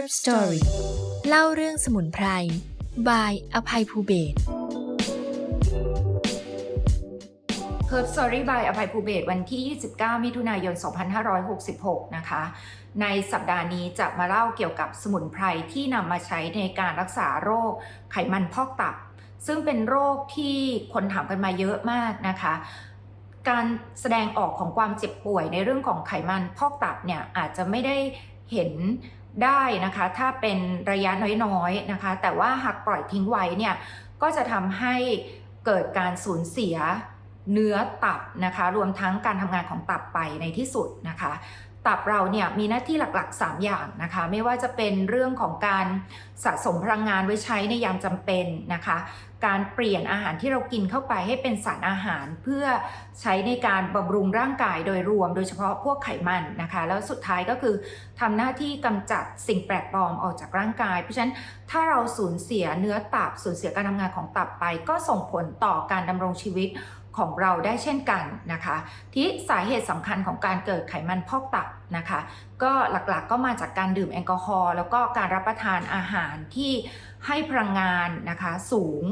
Herb Story เล่าเรื่องสมุนไพรบายอภัยภูเบศ Herb Story by อภัยภูเบศวันที่ 29 มิถุนายน 2566 นะคะ ในสัปดาห์นี้จะมาเล่าเกี่ยวกับสมุนไพรที่นำมาใช้ในการรักษาโรคไขมันพอกตับ ซึ่งเป็นโรคที่คนถามกันมาเยอะมากนะคะการแสดงออกของความเจ็บป่วยในเรื่องของไขมันพอกตับเนี่ยอาจจะไม่ได้เห็น ได้นะคะถ้าเป็นระยะน้อยๆนะคะ แต่ว่าหากปล่อยทิ้งไว้เนี่ยก็จะทำให้เกิดการสูญเสียเนื้อตับนะคะ รวมทั้งการทำงานของตับไปในที่สุดนะคะ ตับเราเนี่ยมีหน้าที่หลักๆ 3 อย่างนะคะ ไม่ว่าจะเป็นเรื่องของการสะสมพลังงานไว้ใช้ในยามจำเป็นนะคะ การเปลี่ยนอาหารที่เรากินเข้าไปให้เป็นสารอาหารเพื่อใช้ในการบำรุงร่างกายโดยรวม โดยเฉพาะพวกไขมันนะคะ แล้วสุดท้ายก็คือทำหน้าที่กำจัดสิ่งแปลกปลอมออกจากร่างกาย เพราะฉะนั้นถ้าเราสูญเสียเนื้อตับสูญเสียการทำงานของตับไป ก็ส่งผลต่อการดำรงชีวิต ของเราได้เช่นกันนะคะที่สาเหตุสำคัญของการเกิดไขมันพอกตับนะคะ ก็หลักๆก็มาจากการดื่มแอลกอฮอล์แล้วก็การรับประทานอาหารที่ให้พลังงานนะคะสูง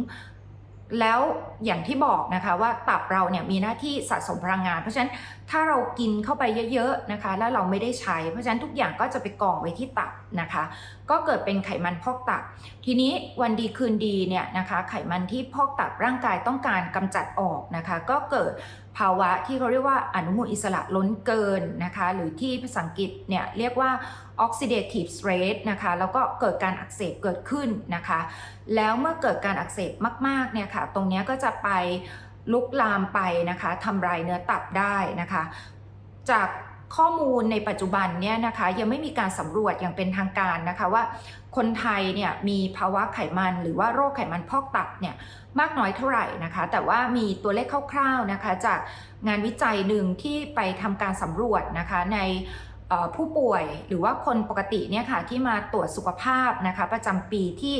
แล้วอย่างที่บอกนะคะว่าตับเราเนี่ยมีหน้าที่สะสมพลังงาน เพราะฉะนั้นถ้าเรากินเข้าไปเยอะๆนะคะ แล้วเราไม่ได้ใช้ เพราะฉะนั้นทุกอย่างก็จะไปกองไว้ที่ตับ นะคะ ก็เกิดเป็นไขมันพอกตับ ทีนี้วันดีคืนดีเนี่ยนะคะไขมันที่พอกตับร่างกายต้องการกำจัดออกนะคะ ก็เกิดภาวะที่เขาเรียกว่าอนุมูลอิสระล้นเกินนะคะ หรือที่ภาษาอังกฤษเนี่ยเรียกว่า oxidative stress นะคะ แล้วก็เกิดการอักเสบเกิดขึ้นนะคะ แล้วเมื่อเกิดการอักเสบมากๆเนี่ยค่ะ ตรงนี้ก็จะไปลุกลามไปนะคะทำลายเนื้อตับได้นะคะ จาก ข้อมูลในปัจจุบันเนี่ยนะคะยังไม่มีการสำรวจอย่างเป็นทางการนะคะว่า คนไทยเนี่ยมีภาวะไขมันหรือว่าโรคไขมันพอกตับเนี่ยมากน้อยเท่าไหร่นะคะ แต่ว่ามีตัวเลขคร่าวๆนะคะ จากงานวิจัยหนึ่งที่ไปทำการสำรวจนะคะในผู้ป่วยหรือว่าคนปกติเนี่ยค่ะที่มาตรวจสุขภาพนะคะประจำปีที่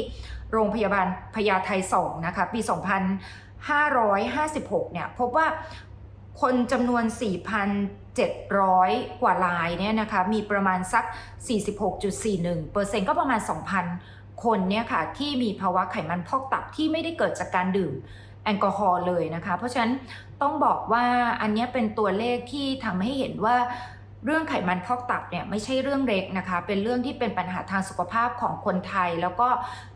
โรงพยาบาลพญาไท2นะคะปี 2556เนี่ยพบว่าคนจำนวน 700 กว่ารายเนี่ยนะคะมีประมาณสัก 46.41เปอร์เซนต์ก็ประมาณ 2,000 คนเนี่ยค่ะที่มีภาวะไขมันพอกตับที่ไม่ได้เกิดจากการดื่มแอลกอฮอล์เลยนะคะ เพราะฉะนั้นต้องบอกว่าอันนี้เป็นตัวเลขที่ทำให้เห็นว่า เรื่องไขมันพอกตับเนี่ยไม่ใช่เรื่องเล็กนะคะ เป็นเรื่องที่เป็นปัญหาทางสุขภาพของคนไทย แล้วก็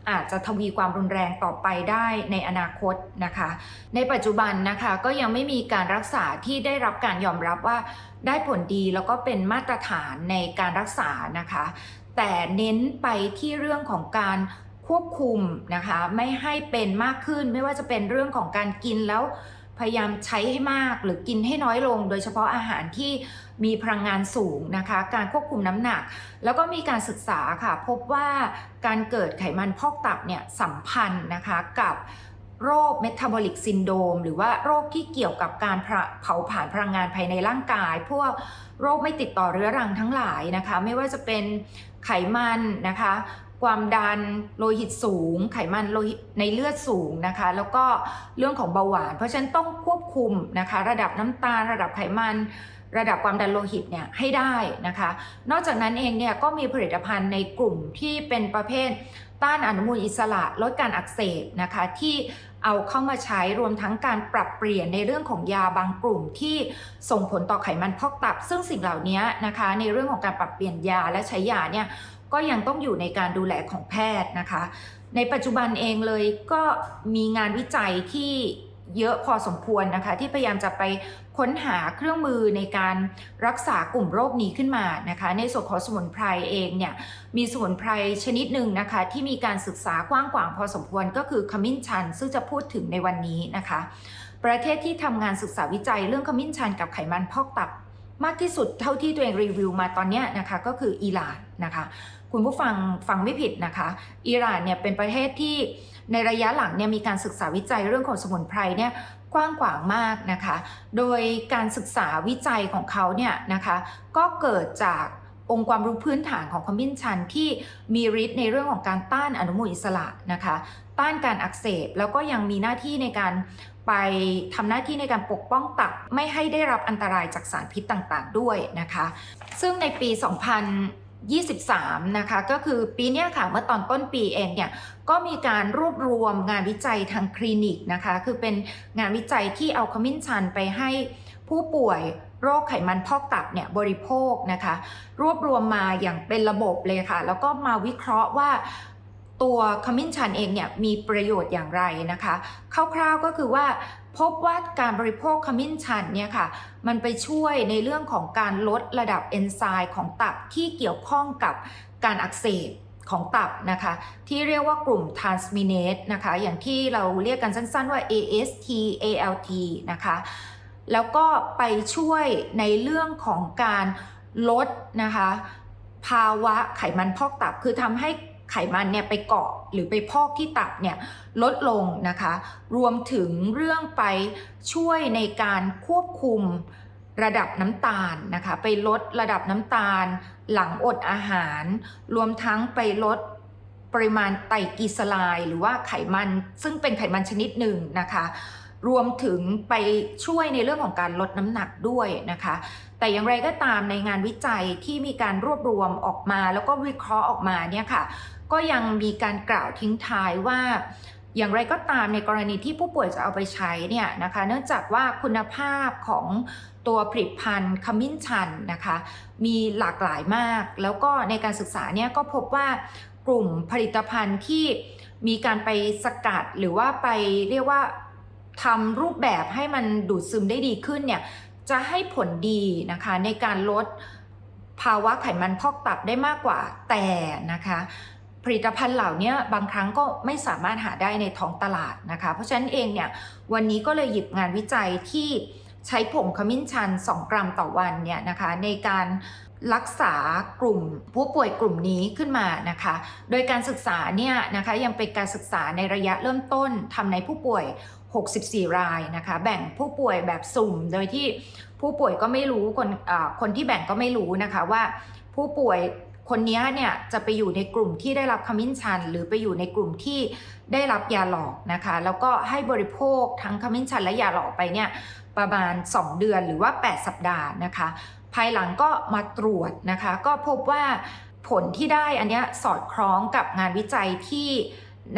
อาจจะทวีความรุนแรงต่อไปได้ในอนาคตนะคะ ในปัจจุบันนะคะก็ยังไม่มีการรักษาที่ได้รับการยอมรับว่าได้ผลดีแล้วก็เป็นมาตรฐานในการรักษานะคะ แต่เน้นไปที่เรื่องของการควบคุมนะคะไม่ให้เป็นมากขึ้นไม่ว่าจะเป็นเรื่องของการกินแล้วพยายามใช้ให้มากหรือกินให้น้อยลง โดยเฉพาะอาหารที่ มีพลังงานสูงนะคะ การควบคุมน้ำหนัก แล้วก็มีการศึกษาค่ะพบว่าการเกิดไขมันพอกตับเนี่ยสัมพันธ์นะคะกับโรคเมตาบอลิกซินโดมหรือว่าโรคที่เกี่ยวกับการเผาผลาญพลังงานภายในร่างกาย พวกโรคไม่ติดต่อเรื้อรังทั้งหลายนะคะ ไม่ว่าจะเป็นไขมันนะคะ ความดันโลหิตสูง ไขมันโลหิตในเลือดสูงนะคะ แล้วก็เรื่องของเบาหวาน เพราะฉะนั้นต้องควบคุมนะคะ ระดับน้ำตาลระดับไขมัน ระดับความดันโลหิตเนี่ยให้ได้นะคะ นอกจากนั้นเองเนี่ยก็มีผลิตภัณฑ์ในกลุ่มที่เป็นประเภทต้านอนุมูลอิสระลดการอักเสบนะคะที่เอาเข้ามาใช้รวมทั้งการปรับเปลี่ยนในเรื่องของยาบางกลุ่มที่ส่งผลต่อไขมันพอกตับ ซึ่งสิ่งเหล่านี้นะคะในเรื่องของการปรับเปลี่ยนยาและใช้ยาเนี่ยก็ยังต้องอยู่ในการดูแลของแพทย์นะคะ ในปัจจุบันเองเลยก็มีงานวิจัยที่เยอะพอสมควรนะคะ ที่พยายามจะไป ค้นหาเครื่องมือในการรักษากลุ่มโรคนี้ขึ้นมานะคะ ในส่วนของสมุนไพรเองเนี่ยมีสมุนไพรชนิดหนึ่งนะคะ ที่มีการศึกษากว้างขวางพอสมควรก็คือขมิ้นชัน ซึ่งจะพูดถึงในวันนี้นะคะ ประเทศที่ทำงานศึกษาวิจัยเรื่องขมิ้นชันกับไขมันพอกตับมากที่สุดเท่าที่ตัวเองรีวิวมาตอนนี้นะคะก็คืออิหร่านนะคะ คุณผู้ฟังฟังไม่ผิดนะคะ อิหร่านเนี่ยเป็นประเทศที่ ในระยะหลังเนี่ยมีการศึกษาวิจัยเรื่องของสมุนไพรเนี่ยกว้างขวางมากนะคะ โดยการศึกษาวิจัยของเขาเนี่ยนะคะก็เกิดจากองค์ความรู้พื้นฐานของขมิ้นชันที่มีฤทธิ์ในเรื่องของการต้านอนุมูลอิสระนะคะ ต้านการอักเสบแล้วก็ยังมีหน้าที่ในการไปทำหน้าที่ในการปกป้องตับไม่ให้ได้รับอันตรายจากสารพิษต่างๆ ด้วยนะคะ ซึ่งในปี 2000 23 นะคะ ก็คือปีนี้ค่ะเมื่อตอนต้นปีเองเนี่ยก็มีการรวบรวมงานวิจัยทางคลินิกนะคะ คือเป็นงานวิจัยที่เอาขมิ้นชันไปให้ผู้ป่วยโรคไขมันพอกตับเนี่ยบริโภคนะคะ รวบรวมมาอย่างเป็นระบบเลยค่ะ แล้วก็มาวิเคราะห์ว่าตัวขมิ้นชันเองเนี่ยมีประโยชน์อย่างไรนะคะ คร่าวๆก็คือว่า พบว่าการบริโภคขมิ้นชันเนี่ยค่ะ มันไปช่วยในเรื่องของการลดระดับเอนไซม์ของตับที่เกี่ยวข้องกับการอักเสบของตับนะคะ ที่เรียกว่ากลุ่ม transminase นะคะ อย่างที่เราเรียกกันสั้นๆว่า AST ALT นะคะ แล้วก็ไปช่วยในเรื่องของการลดนะคะ ภาวะไขมันพอกตับคือทำให้ ไขมันเนี่ยไปเกาะหรือไปพอกที่ตับเนี่ยลดลงนะคะ รวมถึงเรื่องไปช่วยในการควบคุมระดับน้ำตาลนะคะ ไปลดระดับน้ำตาล หลังอดอาหาร รวมทั้งไปลดปริมาณไตรกลีเซอไรด์หรือว่าไขมันซึ่งเป็นไขมันชนิดหนึ่งนะคะ รวมถึงไปช่วยในเรื่องของการลดน้ำหนักด้วยนะคะ แต่อย่างไรก็ตามในงานวิจัยที่มีการรวบรวมออกมา แล้วก็วิเคราะห์ออกมาเนี่ยค่ะ ก็ยังมีการกล่าวทิ้งท้ายว่า อย่างไรก็ตามในกรณีที่ผู้ป่วยจะเอาไปใช้เนี่ยนะคะ เนื่องจากว่าคุณภาพของตัวผลิตภัณฑ์ขมิ้นชันนะคะ มีหลากหลายมาก แล้วก็ในการศึกษาเนี่ยก็พบว่ากลุ่มผลิตภัณฑ์ที่มีการไปสกัดหรือว่าไปเรียกว่าทำรูปแบบให้มันดูดซึมได้ดีขึ้นเนี่ยจะให้ผลดีนะคะในการลดภาวะไขมันพอกตับได้มากกว่าแต่นะคะ ผลิตภัณฑ์เหล่านี้บางครั้งก็ไม่สามารถหาได้ในท้องตลาดนะคะ เพราะฉะนั้นเองเนี่ยวันนี้ก็เลยหยิบงานวิจัยที่ใช้ผงขมิ้นชัน 2 กรัมต่อวันเนี่ยนะคะในการรักษากลุ่มผู้ป่วยกลุ่มนี้ขึ้นมานะคะ โดยการศึกษาเนี่ยนะคะยังเป็นการศึกษาในระยะเริ่มต้นทำในผู้ป่วย 64 รายนะคะ แบ่งผู้ป่วยแบบสุ่ม โดยที่ผู้ป่วยก็ไม่รู้คนคนที่แบ่งก็ไม่รู้นะคะว่าผู้ป่วย คนนี้เนี่ยจะไปอยู่ในกลุ่มที่ได้รับขมิ้นชัน หรือไปอยู่ในกลุ่มที่ได้รับยาหลอกนะคะ แล้วก็ให้บริโภคทั้งขมิ้นชันและยาหลอกไปเนี่ยประมาณ 2 เดือนหรือว่า 8 สัปดาห์นะคะ ภายหลังก็มาตรวจนะคะ ก็พบว่าผลที่ได้อันเนี้ยสอดคล้องกับงานวิจัยที่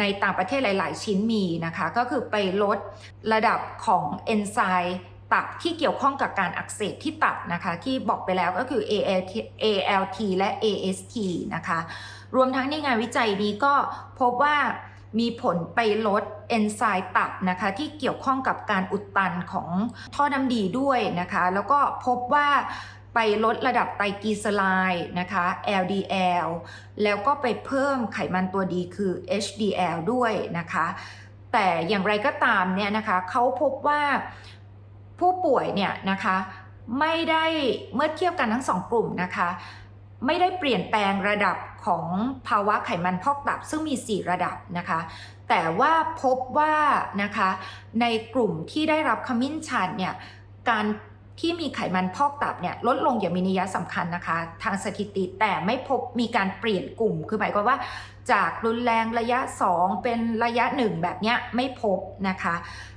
ในต่างประเทศหลาย ๆ ชิ้นมีนะคะ ก็คือไปลดระดับของเอนไซม์ ตับที่เกี่ยวข้องกับการอักเสบที่ตับนะคะ ที่บอกไปแล้วก็คือ ALT, ALT และ AST นะคะ รวมทั้งในงานวิจัยนี้ก็พบว่ามีผลไปลดเอนไซม์ตับนะคะที่เกี่ยวข้องกับการอุดตันของท่อน้ำดีด้วยนะคะ แล้วก็พบว่าไปลดระดับไตรกลีเซอไรด์นะคะ LDL แล้วก็ไปเพิ่มไขมันตัวดีคือ HDL ด้วยนะคะ แต่อย่างไรก็ตามเนี่ยนะคะเขาพบว่า ผู้ป่วยเนี่ยนะคะไม่ได้เมื่อเทียบกันทั้งสองกลุ่มนะคะ ไม่ได้เปลี่ยนแปลงระดับของภาวะไขมันพอกตับซึ่งมี 4 ระดับนะคะ แต่ว่าพบว่านะคะในกลุ่มที่ได้รับขมิ้นชันเนี่ยการ ที่มีไขมันพอกตับเนี่ยลดลงอย่างมีนัยสำคัญนะคะ ทางสถิติแต่ไม่พบมีการเปลี่ยนกลุ่ม คือหมายความว่าจากรุนแรงระยะ 2 เป็นระยะ 1 แบบเนี้ยไม่พบนะคะ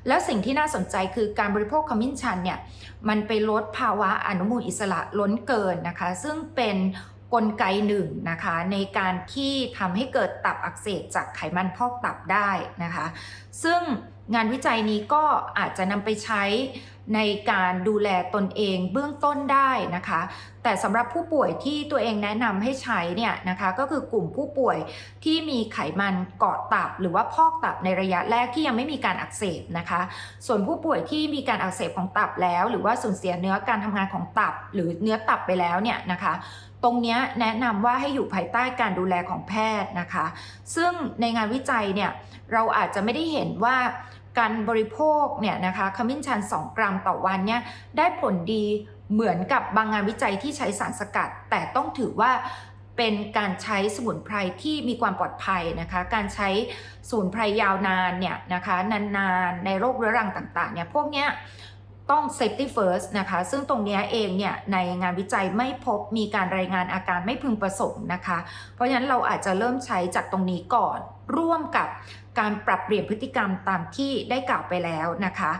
แล้วสิ่งที่น่าสนใจคือการบริโภคขมิ้นชันเนี่ยมันไปลดภาวะอนุมูลอิสระล้นเกินนะคะ ซึ่งเป็นกลไกหนึ่งนะคะในการที่ทำให้เกิดตับอักเสบจากไขมันพอกตับได้นะคะ ซึ่งงานวิจัยนี้ก็อาจจะนำไปใช้ ในการดูแลตนเองเบื้องต้นได้นะคะ แต่สำหรับผู้ป่วยที่ตัวเองแนะนำให้ใช้เนี่ยนะคะก็คือกลุ่มผู้ป่วยที่มีไขมันเกาะตับ หรือว่าพอกตับในระยะแรกที่ยังไม่มีการอักเสบนะคะ ส่วนผู้ป่วยที่มีการอักเสบของตับแล้ว หรือว่าสูญเสียเนื้อการทำงานของตับ หรือเนื้อตับไปแล้วเนี่ยนะคะตรงนี้แนะนำว่าให้อยู่ภายใต้การดูแลของแพทย์นะคะ ซึ่งในงานวิจัยเนี่ยเราอาจจะไม่ได้เห็นว่า การบริโภคเนี่ยนะคะขมิ้นชัน 2 กรัมต่อวันเนี่ยได้ผลดีเหมือนกับบางงานวิจัยที่ใช้สารสกัด แต่ต้องถือว่าเป็นการใช้สมุนไพรที่มีความปลอดภัยนะคะ การใช้สมุนไพรยาวนานเนี่ยนะคะนานๆในโรคเรื้อรังต่างๆเนี่ยพวกเนี้ยต้อง safety first นะคะ ซึ่งตรงเนี้ยเองเนี่ยในงานวิจัยไม่พบมีการรายงานอาการไม่พึงประสงค์นะคะ เพราะฉะนั้นเราอาจจะเริ่มใช้จากตรงนี้ก่อนร่วมกับ การปรับเปลี่ยนพฤติกรรมตามที่ได้กล่าวไปแล้วนะคะ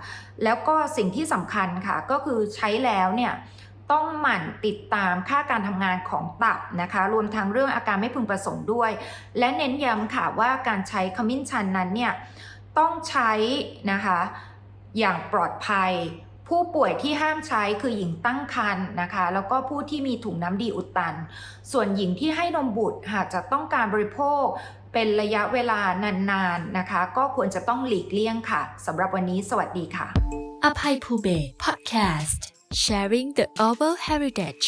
แล้วก็สิ่งที่สำคัญค่ะก็คือใช้แล้วเนี่ยต้องหมั่นติดตามค่าการทำงานของตับนะคะ รวมทั้งเรื่องอาการไม่พึงประสงค์ด้วย และเน้นย้ำค่ะว่าการใช้ขมิ้นชันนั้นเนี่ยต้องใช้นะคะอย่างปลอดภัย ผู้ป่วยที่ห้ามใช้คือหญิงตั้งครรภ์นะคะ แล้วก็ผู้ที่มีถุงน้ำดีอุดตัน ส่วนหญิงที่ให้นมบุตรหากจะต้องการบริโภค เป็นระยะเวลานานๆนะคะ ก็ควรจะต้องหลีกเลี่ยงค่ะสำหรับวันนี้สวัสดีค่ะอภัยภูเบศ Podcast Sharing the Oval Heritage